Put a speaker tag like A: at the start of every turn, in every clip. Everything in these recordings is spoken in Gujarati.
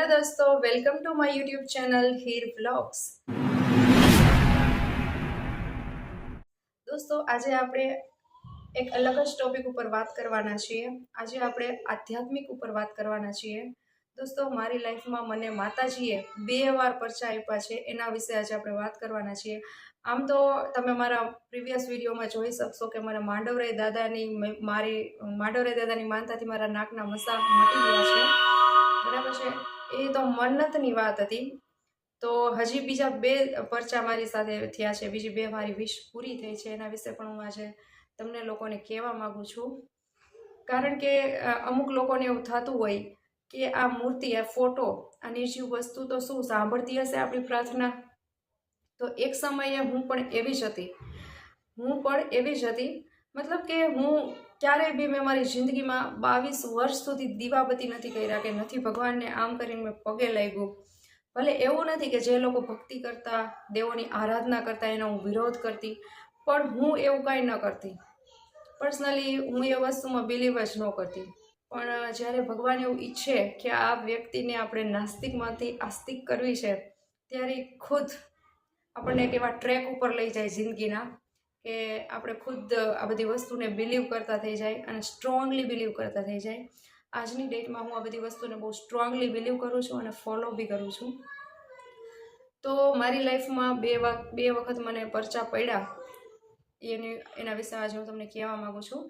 A: હેલો દોસ્તો, welcome to my YouTube channel Heer blogs દોસ્તો, આજે આપણે એક અલગ જ ટોપિક ઉપર વાત કરવાના છીએ. આજે આપણે આધ્યાત્મિક ઉપર વાત કરવાના છીએ. દોસ્તો, મારી લાઈફમાં મને માતાજીએ બે વાર પરચા આપ્યા છે, એના વિશે આજે આપણે વાત કરવાના છીએ. આમ તો તમે મારા પ્રીવિયસ વિડીયોમાં જોઈ શકશો કે મને માંડવરાય દાદાની મારી, માંડવરાય દાદાની માનતાથી મારા નાકના મસા મટી ગયા છે. બરાબર છે? એ તો મન્નતની વાત હતી. તો હજી બીજા બે પરચા મારી સાથે થયા છે. બીજી બે મારી વિશ પૂરી થઈ છે. એના વિશે પણ હું આજે તમને લોકોને કહેવા માગું છું. કારણ કે અમુક લોકોને એવું થતું હોય કે આ મૂર્તિ, આ ફોટો, આ નિર્જીવ વસ્તુ તો શું સાંભળતી હશે આપણી પ્રાર્થના? તો એક સમયે હું પણ એવી જ હતી. હું પણ એવી જ હતી. મતલબ કે હું ક્યારેય બી મેં મારી જિંદગીમાં બાવીસ વર્ષ સુધી દીવાબત્તી નથી કર્યા કે નથી. ભગવાનને આમ કરીને મેં પગે લાગ્યું. ભલે એવું નથી કે જે લોકો ભક્તિ કરતા, દેવોની આરાધના કરતા, એનો હું વિરોધ કરતી, પણ હું એવું કાંઈ ન કરતી. પર્સનલી હું એ વસ્તુમાં બિલીવ જ ન કરતી. પણ જ્યારે ભગવાન એવું ઈચ્છે કે આ વ્યક્તિને આપણે નાસ્તિકમાંથી આસ્તિક કરવી છે, ત્યારે ખુદ આપણને એક એવા ટ્રેક ઉપર લઈ જાય જિંદગીના. કે આપણે ખુદ આ બધી વસ્તુને બિલીવ કરતા થઈ જાય અને સ્ટ્રોંગલી બિલીવ કરતા થઈ જાય. આજની ડેટમાં હું આ બધી વસ્તુને બહુ સ્ટ્રોંગલી બિલીવ કરું છું અને ફોલો બી કરું છું. તો મારી લાઈફમાં બે બે વખત મને પરચા પડ્યા. એની, એના વિશે આજે હું તમને કહેવા માગું છું.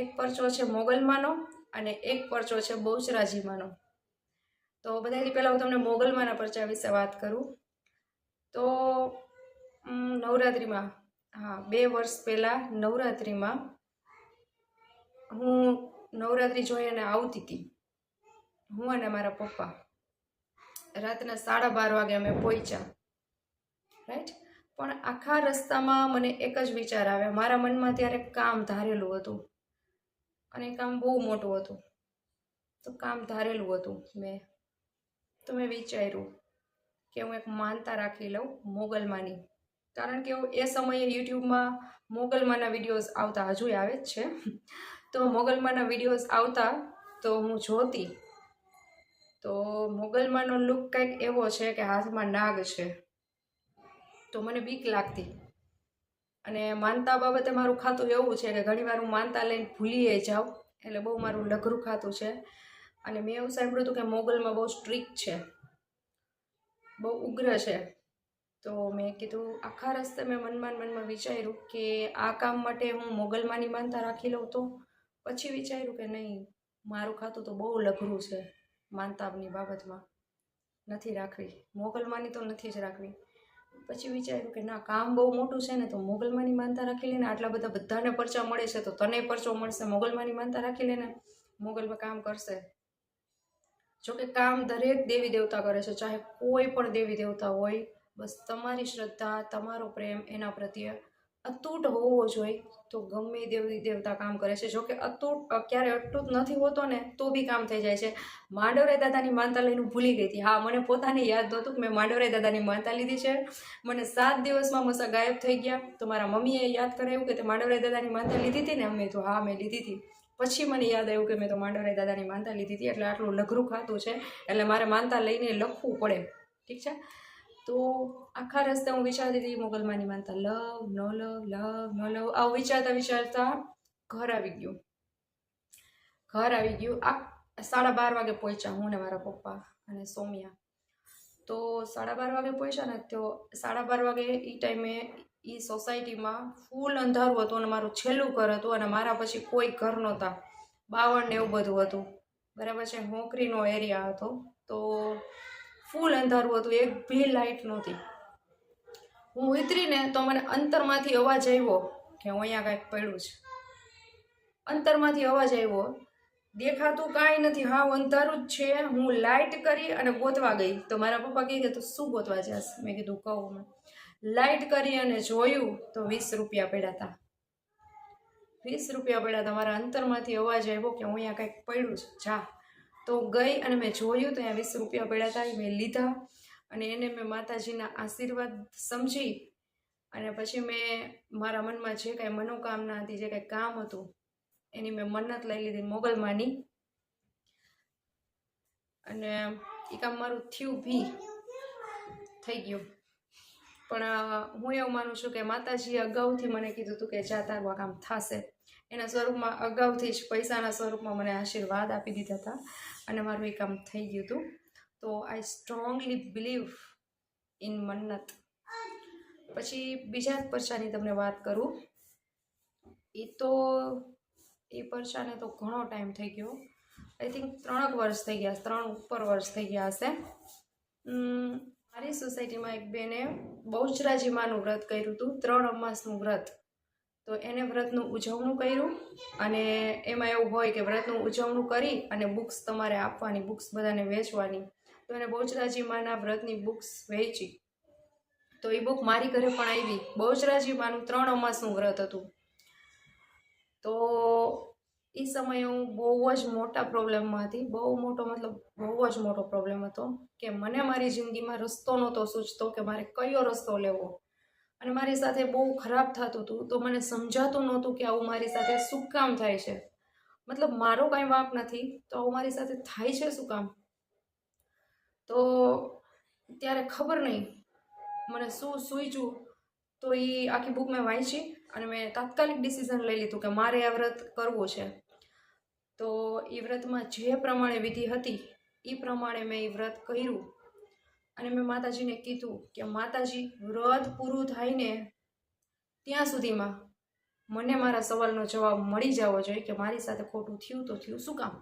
A: એક પરચો છે મોગલમાંનો અને એક પરચો છે બહુચરાજીમાંનો તો બધાથી પહેલાં હું તમને મોગલમાંના પરચા વિશે વાત કરું. તો નવરાત્રિમાં હા, બે વર્ષ પહેલાં નવરાત્રિમાં હું નવરાત્રિ જોઈ અને આવતી હતી. હું અને મારા પપ્પા. રાતના સાડા બાર વાગે અમે પહોંચ્યા રાઈટ પણ આખા રસ્તામાં મને એક જ વિચાર આવ્યા. મારા મનમાં ત્યારે કામ ધારેલું હતું. અને કામ બહુ મોટું હતું. તો કામ ધારેલું હતું મેં. તો મેં વિચાર્યું કે હું એક માનતા રાખી લઉં મોગલમાંની. કારણ કે એ સમયે યુટ્યુબમાં મોગલમાંના વિડીયોઝ આવતા હજુય આવે જ છે. તો મોગલમાંના વિડીયોઝ આવતા તો હું જોતી. તો મોગલમાંનો લુક કંઈક એવો છે કે હાથમાં નાગ છે. તો મને બીક લાગતી. અને માનતા બાબતે મારું ખાતું એવું છે કે ઘણીવાર હું માનતા લઈને ભૂલીએ જાઉં, એટલે બહુ મારું લઘરું ખાતું છે. અને મેં એવું સાંભળ્યું હતું કે મોગલમાં બહુ સ્ટ્રિક છે. બહુ ઉગ્ર છે. તો મેં કીધું આખા રસ્તે મેં મનમાં મનમાં વિચાર્યું કે આ કામ માટે હું મોગલમાંની માનતા રાખી લઉં તો? પછી વિચાર્યું કે નહીં, મારું ખાતું તો બહુ લઘરું છે માનતાની બાબતમાં. નથી રાખવી. મોગલમાંની તો નથી જ રાખવી. પછી વિચાર્યું કે ના, કામ બહુ મોટું છે ને, તો મોગલમાંની માનતા રાખી લેને. આટલા બધા બધાને પરચા મળે છે, તો તને પરચો મળશે. મોગલમાંની માનતા રાખી લેને. મોગલમાં કામ કરશે. જોકે કામ દરેક દેવી દેવતા કરે છે. ચાહે કોઈ પણ દેવી દેવતા હોય બસ તમારી શ્રદ્ધા, તમારો પ્રેમ એના પ્રત્યે અતૂટ હોવો જોઈએ. તો ગમે દેવી દેવતા કામ કરે છે. જોકે અતૂટ ક્યારે અતૂટ નથી હોતો ને, તો બી કામ થઈ જાય છે. માંડવરાય દાદાની માનતા લઈને ભૂલી ગઈ હતી. હા, મને પોતાને યાદ નહોતું કે મેં માંડવરાય દાદાની માનતા લીધી છે. મને સાત દિવસમાં મસા ગાયબ થઈ ગયા. તો મારા મમ્મીએ યાદ કરાવ્યું કે તે માંડવરાય દાદાની માનતા લીધી હતી ને? અમે તો, હા, મેં લીધી હતી. પછી મને યાદ આવ્યું કે મેં તો માંડવરાય દાદાની માનતા લીધી હતી. એટલે આટલું લઘરું ખાતું છે. એટલે મારે માનતા લઈને લખવું પડે. ઠીક છે? તો આખા રસ્તે હું વિચારતી હતી મોગલમાંની માનતા લવ ન લવ લવ ન લવ આવું વિચારતા વિચારતા ઘર આવી ગયું ઘર આવી ગયું આ સાડા બાર વાગે પહોંચ્યા હું ને મારા પપ્પા અને સોમિયા તો સાડા બાર વાગે પહોંચ્યા ને તો સાડા બાર વાગે એ ટાઈમે એ સોસાયટીમાં ફૂલ અંધારું હતું અને મારું છેલ્લું ઘર હતું અને મારા પછી કોઈ ઘર નહોતા બાવણ ને એવું બધું હતું બરાબર છે નોકરીનો એરિયા હતો તો ફૂલ અંધારું હતું, એક ભી લાઇટ નહોતી. હું ઉતરીને તો મને અંતરમાંથી અવાજ આવ્યો કે હું અહીંયા કાંઈક પડ્યું છે. અંતરમાંથી અવાજ આવ્યો, દેખાતું કાંઈ નથી હા અંધારું જ છે. હું લાઇટ કરી અને ગોતવા ગઈ. તો મારા પપ્પા કહે કે, તું શું ગોતવા જાસ મેં કીધું, કહું મેં લાઇટ કરી અને જોયું તો વીસ રૂપિયા પડ્યા હતા વીસ રૂપિયા પડ્યા હતા મારા અંતરમાંથી અવાજ આવ્યો કે હું અહીંયા કાંઈક પડ્યું છે. જા. તો ગઈ અને મેં જોયું, તો અહીંયા વીસ રૂપિયા પડ્યા હતા મેં લીધા. અને એને મેં માતાજીના આશીર્વાદ સમજી અને પછી મેં મારા મનમાં જે કાંઈ મનોકામના હતી, જે કાંઈ કામ હતું, એની મેં મન્નત લઈ લીધી મોગલમાંની અને એ કામ મારું થયું બી થઈ ગયું. પણ હું એવું માનું છું કે માતાજીએ અગાઉથી મને કીધું હતું કે જા તારું આ કામ થશે. એના સ્વરૂપમાં અગાઉથી જ પૈસાના સ્વરૂપમાં મને આશીર્વાદ આપી દીધા હતા અને મારું એ કામ થઈ ગયું હતું. તો આઈ સ્ટ્રોંગલી બિલીવ ઇન મન્નત. પછી બીજા પરચાની તમને વાત કરું. એ તો એ પરચાને તો ઘણો ટાઈમ થઈ ગયો. આઈ થિંક ત્રણક વર્ષ થઈ ગયા, ત્રણ ઉપર વર્ષ થઈ ગયા હશે. મારી સોસાયટીમાં એક બેને બહુચરાજીમાંનું વ્રત કર્યું હતું, ત્રણ અમાસનું વ્રત. તો એને વ્રતનું ઉજવણું કર્યું અને એમાં એવું હોય કે વ્રતનું ઉજવણું કરી અને બુક્સ તમારે આપવાની બુક્સ બધાને વેચવાની. તો એને બહુચરાજી માના વ્રતની બુક્સ વેચી. તો એ બુક મારી ઘરે પણ આવી. બહુચરાજી માનું ત્રણ અમાસનું વ્રત હતું. તો એ સમયે હું બહુ જ મોટા પ્રોબ્લેમમાં હતી. બહુ મોટો મતલબ બહુ જ મોટો પ્રોબ્લેમ હતો કે મને મારી જિંદગીમાં રસ્તો નહોતો સૂચતો કે મારે કયો રસ્તો લેવો. અને મારી સાથે બહુ ખરાબ થતું હતું તો મને સમજાતું નહોતું કે આવું મારી સાથે શું કામ થાય છે. મતલબ મારો કાંઈ વાંક નથી તો આવું મારી સાથે થાય છે શું કામ? તો ત્યારે ખબર નહીં. મને શું સૂઈચું તો એ આખી બુક મેં વાંચી અને મેં તાત્કાલિક ડિસિઝન લઈ લીધું કે મારે આ વ્રત કરવું છે. તો એ વ્રતમાં જે પ્રમાણે વિધિ હતી એ પ્રમાણે મેં એ વ્રત કર્યું. અને મેં માતાજીને કીધું કે માતાજી, વ્રત પૂરું થાય ને ત્યાં સુધીમાં મને મારા સવાલનો જવાબ મળી જવો જોઈએ કે મારી સાથે ખોટું થયું તો થયું શું કામ?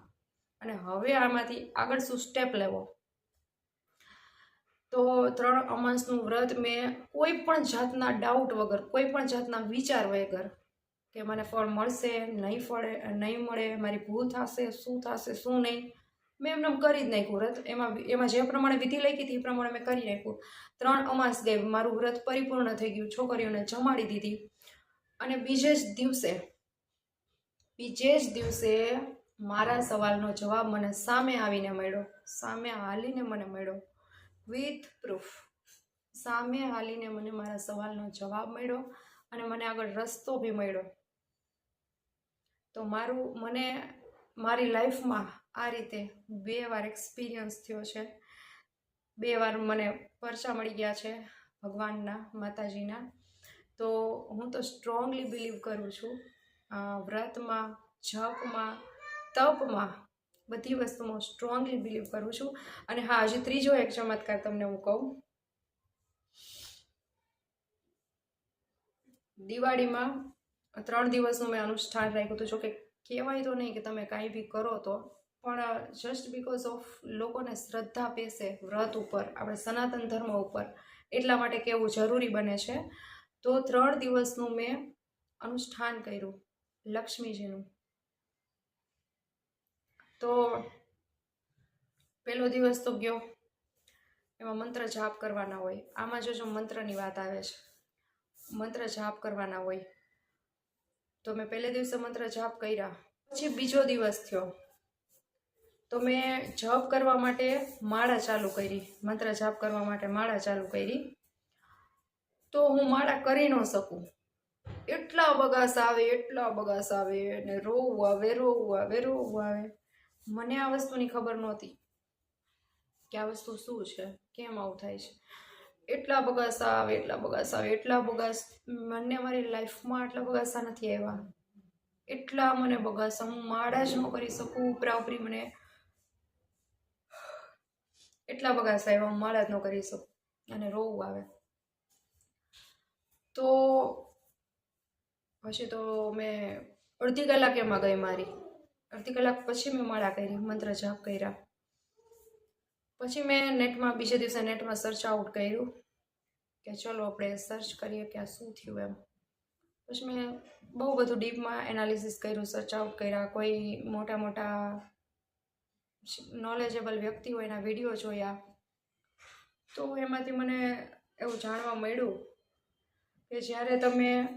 A: અને હવે આમાંથી આગળ શું સ્ટેપ લેવો? તો ત્રણ અમાસનું વ્રત મેં કોઈ પણ જાતના ડાઉટ વગર, કોઈ પણ જાતના વિચાર વગર કે મને ફળ મળશે, નહીં ફળે, નહીં મળે, મારી ભૂલ થશે, શું થશે, શું નહીં મેં એમને કરી જ નાખ્યું વ્રત. એમાં એમાં જે પ્રમાણે વિધિ લખી હતી એ પ્રમાણે મેં કરી નાખ્યું. ત્રણ અમાસ ગઈ મારું વ્રત પરિપૂર્ણ થઈ ગયું. છોકરીઓને જમાડી દીધી. અને બીજે જ દિવસે, બીજે જ દિવસે મારા સવાલનો જવાબ મને સામે આવીને મળ્યો. સામે હાલીને મને મળ્યો. વિથ પ્રૂફ સામે હાલીને મને મારા સવાલનો જવાબ મળ્યો અને મને આગળ રસ્તો બી મળ્યો. તો મારું, મને મારી લાઈફમાં આ રીતે બે વાર એક્સપિરિયન્સ થયો છે. બે વાર મને પરચા મળી ગયા છે ભગવાનના, માતાજીના. તો હું તો સ્ટ્રોંગલી બિલીવ કરું છું વ્રતમાં, જપમાં, તપમાં બધી વસ્તુમાં સ્ટ્રોંગલી બિલીવ કરું છું. અને હા, હજી ત્રીજો એક ચમત્કાર તમને હું કહું. દિવાળીમાં ત્રણ દિવસનું મેં અનુષ્ઠાન રાખ્યું હતું. જોકે કહેવાય તો નહીં કે તમે કાંઈ બી કરો તો. પણ જસ્ટ બિકોઝ ઓફ લોકોને શ્રદ્ધા પેસે વ્રત ઉપર, આપણે સનાતન ધર્મ ઉપર, એટલા માટે કહેવું જરૂરી બને છે. તો ત્રણ દિવસનું મેં અનુષ્ઠાન કર્યું, લક્ષ્મીજીનું. તો પહેલો દિવસ તો ગયો, એમાં મંત્ર જાપ કરવાના હોય. આમાં જો મંત્રની વાત આવે છે, મંત્ર જાપ કરવાના હોય. તો મેં પહેલે દિવસે મંત્ર જાપ કર્યા, પછી બીજો દિવસ થયો. તો મેં જપ કરવા માટે માળા ચાલુ કરી, મંત્ર જાપ કરવા માટે માળા ચાલુ કરી. તો હું માળા કરી ન શકું. એટલા બગાસ આવે, એટલા બગાસ આવે અને રોવું આવે રોવું આવે રોવું આવે. મને આ વસ્તુની ખબર નહોતી કે આ વસ્તુ શું છે, કેમ આવું થાય છે. એટલા બગાસા આવે, એટલા બગાસા આવે, એટલા બગાસ. મને મારી લાઈફમાં આટલા બગાસા નથી આવ્યા. એટલા મને બગાસા. હું માળા જ ન કરી શકું. ઉપરા ઉપરી મને એટલા બગાસા આવ્યા હું માળા જ ન કરી શકું. અને રોવું આવે. તો પછી તો મેં અડધી કલાક એમાં ગઈ મારી. અડધી કલાક પછી મેં માળા કરી, મંત્ર જાપ કર્યા. પછી મેં નેટમાં, બીજે દિવસે નેટમાં સર્ચ આઉટ કર્યું. કે ચલો આપણે સર્ચ કરીએ કે આ શું થયું એમ. પછી મેં બહુ બધું ડીપમાં એનાલિસિસ કર્યું સર્ચ આઉટ કર્યા. કોઈ મોટા મોટા નોલેજેબલ વ્યક્તિઓ એના વીડિયો જોયા. તો એમાંથી મને એવું જાણવા મળ્યું કે જ્યારે તમે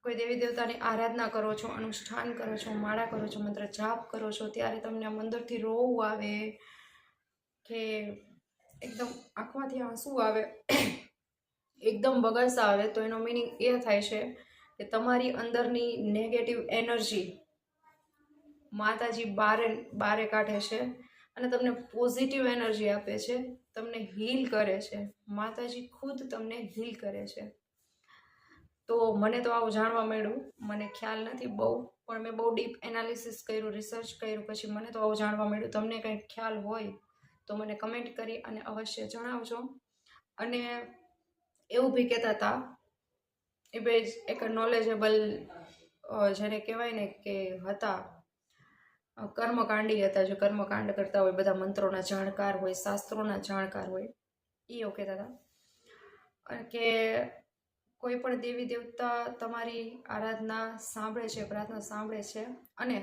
A: કોઈ દેવી દેવતાની આરાધના કરો છો, અનુષ્ઠાન કરો છો, માળા કરો છો, મંત્ર જાપ કરો છો, ત્યારે તમને અંદરથી રોવું આવે કે એકદમ આંખમાંથી આંસુ આવે, એકદમ બગસ આવે, તો એનો મિનિંગ એ થાય છે કે તમારી અંદરની નેગેટિવ એનર્જી માતાજી બારે બારે કાઢે છે અને તમને પોઝિટિવ એનર્જી આપે છે, તમને હીલ કરે છે. માતાજી ખુદ તમને હીલ કરે છે. તો મને તો આવું જાણવા મળ્યું. મને ખ્યાલ નથી બહુ, પણ મેં બહુ ડીપ એનાલિસિસ કર્યું રિસર્ચ કર્યું, પછી મને તો આવું જાણવા મળ્યું. તમને કંઈક ખ્યાલ હોય તો મને કમેન્ટ કરી અને અવશ્ય જણાવજો. અને એવું બી કહેતા હતા, એ બે એક નોલેજેબલ જેને કહેવાય ને કે હતા કર્મકાંડી હતા, જે કર્મકાંડ કરતા હોય, બધા મંત્રોના જાણકાર હોય, શાસ્ત્રોના જાણકાર હોય એ એવું કહેતા હતા કે કોઈ પણ દેવી દેવતા તમારી આરાધના સાંભળે છે, પ્રાર્થના સાંભળે છે, અને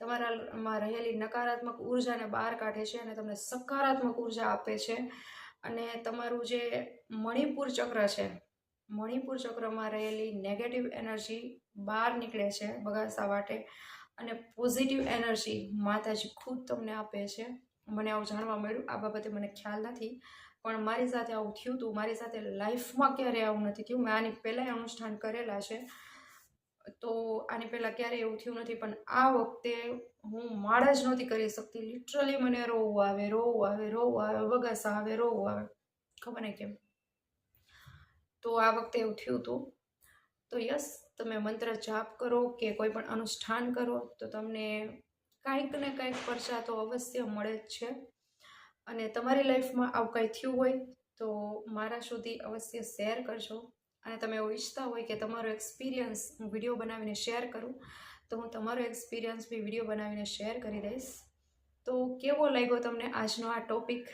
A: તમારામાં રહેલી નકારાત્મક ઉર્જાને બહાર કાઢે છે અને તમને સકારાત્મક ઊર્જા આપે છે, અને તમારું જે મણિપુર ચક્ર છે, મણિપુર ચક્રમાં રહેલી નેગેટિવ એનર્જી બહાર નીકળે છે, બગાસા વાટે અને પોઝિટિવ એનર્જી માતાજી ખુદ તમને આપે છે. મને આવું જાણવા મળ્યું. આ બાબતે મને ખ્યાલ નથી, પણ મારી સાથે આવું થયું હતું. મારી સાથે લાઈફમાં ક્યારેય આવું નથી થયું? મેં આની પહેલાંય અનુષ્ઠાન કરેલા છે. તો આની પહેલાં ક્યારેય એવું થયું નથી, પણ આ વખતે હું માળ જ નહોતી કરી શકતી. લિટરલી મને રોવું આવે રોવું આવે રોવું આવે, વગાસા આવે, રોવું આવે. ખબર નહીં કેમ? તો આ વખતે એવું થયું હતું. તો યસ તમે મંત્ર જાપ કરો કે કોઈ પણ અનુષ્ઠાન કરો, તો તમને કાંઈક ને કાંઈક પરચા તો અવશ્ય મળે જ છે. અને તમારી લાઈફમાં આવું કાંઈ થયું હોય, તો મારા સુધી અવશ્ય શેર કરજો. અને તમે એવું ઈચ્છતા હોય કે તમારો એક્સપિરિયન્સ હું વીડિયો બનાવીને શેર કરું, તો હું તમારો એક્સપિરિયન્સ બી વીડિયો બનાવીને શેર કરી દઈશ. તો કેવો લાગ્યો તમને આજનો આ ટોપિક?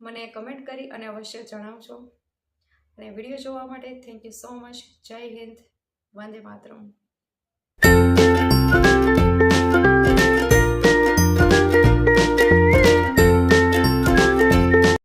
A: મને કમેન્ટ કરી અને અવશ્ય જણાવજો. અને વીડિયો જોવા માટે થેન્ક યુ સો મચ જય હિન્દ. When the bathroom.